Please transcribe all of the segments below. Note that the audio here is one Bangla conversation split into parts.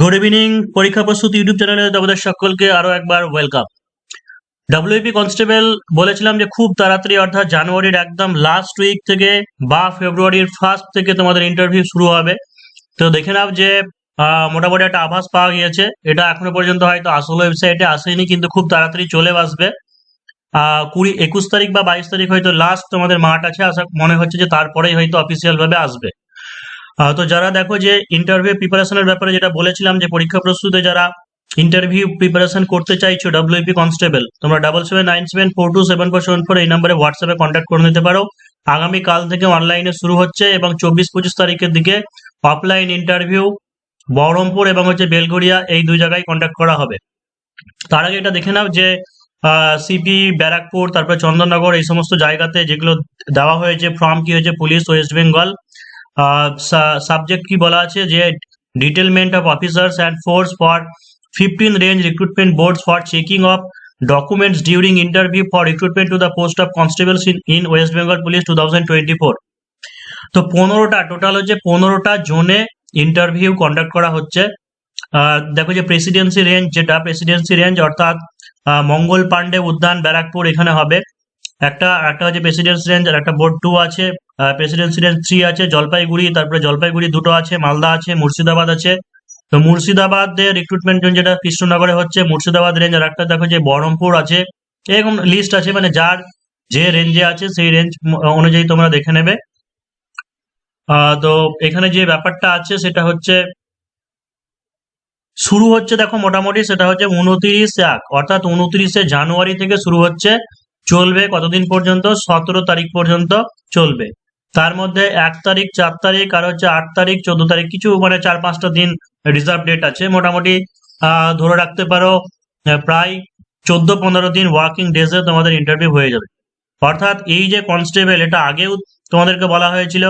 গুড ইভিনিং পরীক্ষা প্রস্তুতি ইউটিউব চ্যানেলে তোমাদের সকলকে আরও একবার ওয়েলকাম ডাব্লিউপি কনস্টেবল বলেছিলাম যে খুব তাড়াতাড়ি, অর্থাৎ জানুয়ারির একদম লাস্ট উইক থেকে বা ফেব্রুয়ারির ফার্স্ট থেকে তোমাদের ইন্টারভিউ শুরু হবে। তো দেখে নাও যে মোটামুটি একটা আভাস পাওয়া গিয়েছে। এটা এখনও পর্যন্ত হয়তো আসল ওয়েবসাইটে আসেনি, কিন্তু খুব তাড়াতাড়ি চলে আসবে। কুড়ি, একুশ তারিখ বা বাইশ তারিখ হয়তো লাস্ট তোমাদের মাঠ আছে। আশা, মনে হচ্ছে যে তারপরেই হয়তো অফিসিয়াল ভাবে আসবে। তো যারা দেখো যে ইন্টারভিউ প্রিপারেশনের ব্যাপারে যেটা বলেছিলাম যে পরীক্ষা প্রস্তুতে যারা ইন্টারভিউ প্রিপারেশন করতে চাইছো ডাব্লিউপি কনস্টেবল তোমরা double seven nine seven four two seven four seven four এই নম্বরে হোয়াটসঅ্যাপে কন্ট্যাক্ট করে নিতে পারো। আগামী কাল থেকে অনলাইনে শুরু হচ্ছে এবং চব্বিশ পঁচিশ তারিখের দিকে অফলাইন ইন্টারভিউ বহরমপুর এবং হচ্ছে বেলগড়িয়া এই দুই জায়গায় কন্ট্যাক্ট করা হবে। তার আগে এটা দেখে নাও যে সিপি ব্যারাকপুর, তারপরে চন্দননগর এই সমস্ত জায়গাতে যেগুলো দেওয়া হয়েছে ফর্ম কি হয়েছে, পুলিশ ওয়েস্ট বেঙ্গল সাবজেক্ট কি বলা আছে? যে detailment of officers and force for fifteen range recruitment boards for checking of documents during interview for recruitment to the post of constables in in West Bengal police two thousand twenty four তো পনেরোটা টোটাল হচ্ছে পনেরোটা জোনে ইন্টারভিউ কন্ডাক্ট করা হচ্ছে। দেখো যে প্রেসিডেন্সি রেঞ্জ যেটা প্রেসিডেন্সি রেঞ্জ অর্থাৎ মঙ্গল পান্ডে উদ্যান, ব্যারাকপুর এখানে হবে। একটা একটা হচ্ছে প্রেসিডেন্সি রেঞ্জ আর একটা বোর্ড টু আছে। প্রেসিডেন্সি রেঞ্জ থ্রি আছে, জলপাইগুড়ি, তারপরে জলপাইগুড়ি দুটো আছে, মালদা আছে, মুর্শিদাবাদ আছে। তো মুর্শিদাবাদের রিক্রুটমেন্ট জোন যেটা কৃষ্ণনগরে হচ্ছে, মুর্শিদাবাদ রেঞ্জ আর একটা দেখো যে বহরমপুর আছে। এরকম লিস্ট আছে মানে যার যে রেঞ্জে আছে, সেই রেঞ্জ অনুযায়ী তোমরা দেখে নেবে। তো এখানে যে ব্যাপারটা আছে, সেটা হচ্ছে, শুরু হচ্ছে দেখো মোটামুটি, সেটা হচ্ছে উনত্রিশ এক, অর্থাৎ উনত্রিশে জানুয়ারি থেকে শুরু হচ্ছে চলবে কতদিন পর্যন্ত? সতেরো তারিখ পর্যন্ত চলবে। তার মধ্যে এক তারিখ, চার তারিখ, আর হচ্ছে আট তারিখ, চোদ্দ তারিখ, কিছু মানে চার পাঁচটা দিন রিজার্ভ ডেট আছে। মোটামুটি ধরে রাখতে পারো প্রায় চোদ্দ পনেরো দিন ওয়ার্কিং ডেজে তোমাদের ইন্টারভিউ হয়ে যাবে। অর্থাৎ এই যে কনস্টেবল এটা আগেও তোমাদেরকে বলা হয়েছিল,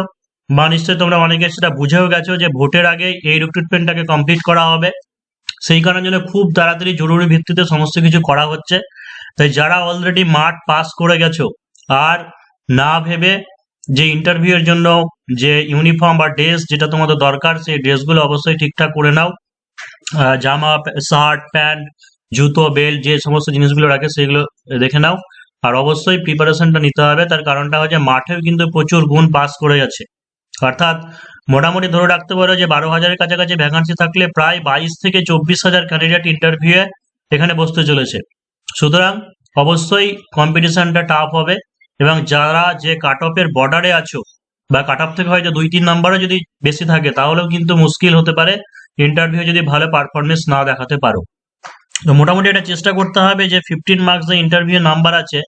বা নিশ্চয়ই তোমরা অনেকে সেটা বুঝেও গেছো যে ভোটের আগে এই রিক্রুটমেন্টটাকে কমপ্লিট করা হবে। সেই কারণের জন্য খুব তাড়াতাড়ি জরুরি ভিত্তিতে সমস্ত কিছু করা হচ্ছে। তাই যারা অলরেডি মাঠ পাস করে গেছো, আর না ভেবে যে ইন্টারভিউ এর জন্য যে ইউনিফর্ম বা ড্রেস যেটা তোমাদের দরকার, সেই ড্রেসগুলো অবশ্যই ঠিকঠাক করে নাও। জামা শার্ট প্যান্ট জুতো বেল্ট যে সমস্ত জিনিসগুলো রাখে সেগুলো দেখে নাও। আর অবশ্যই প্রিপারেশনটা নিতে হবে। তার কারণটা হচ্ছে মাঠেও কিন্তু প্রচুর গুণ পাস করে যাচ্ছে। অর্থাৎ মোটামুটি ধরে রাখতে পারো যে বারো হাজারের কাছাকাছি ভ্যাকান্সি থাকলে প্রায় বাইশ থেকে চব্বিশ হাজার ক্যান্ডিডেট ইন্টারভিউ এখানে বসতে চলেছে। সুতরাং অবশ্যই কম্পিটিশনটা টাফ হবে এবং যারা যে কাট অফের বর্ডারে আছো বা কাট অফ থেকে হয়তো দুই তিন নাম্বারও যদি বেশি থাকে, তাহলেও কিন্তু মুশকিল হতে পারে ইন্টারভিউ যদি ভালো পারফরমেন্স না দেখাতে পারো। তো মোটামুটি এটা চেষ্টা করতে হবে যে ফিফটিন মার্কস যে ইন্টারভিউ নাম্বার আছে,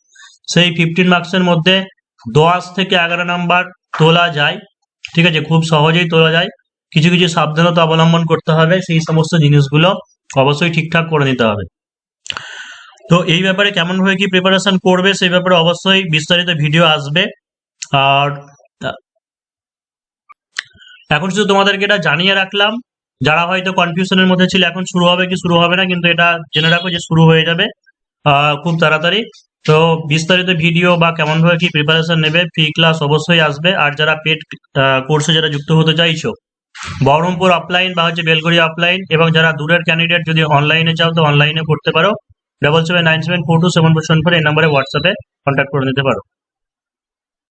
সেই ফিফটিন মার্কসের মধ্যে দশ থেকে এগারো নাম্বার তোলা যায়। ঠিক আছে, খুব সহজেই তোলা যায়। কিছু কিছু সাবধানতা অবলম্বন করতে হবে। সেই সমস্ত জিনিসগুলো অবশ্যই ঠিকঠাক করে নিতে হবে। তো এই ব্যাপারে কেমন ভাবে কি প্রিপারেশন করবে সেই ব্যাপারে অবশ্যই বিস্তারিত ভিডিও আসবে। আর এখন শুধু তোমাদেরকে এটা জানিয়ে রাখলাম, যারা হয়তো কনফিউশনের মধ্যে ছিল, এখন শুরু হবে কি শুরু হবে না, কিন্তু এটা জেনে রাখো যে শুরু হয়ে যাবে খুব তাড়াতাড়ি। তো বিস্তারিত ভিডিও বা কেমন ভাবে কি প্রিপারেশন নেবে ফ্রি ক্লাস অবশ্যই আসবে। আর যারা পেড কোর্সে যারা যুক্ত হতে চাইছো, বহরমপুর অফলাইন বা হচ্ছে বেলগড়িয়া অফলাইন এবং যারা দূরের ক্যান্ডিডেট যদি অনলাইনে চাও তো অনলাইনে করতে পারো। Double seven nine seven four two seven four seven four এই নাম্বারে হোয়াটসঅ্যাপে কন্ট্যাক্ট করে নিতে পারো।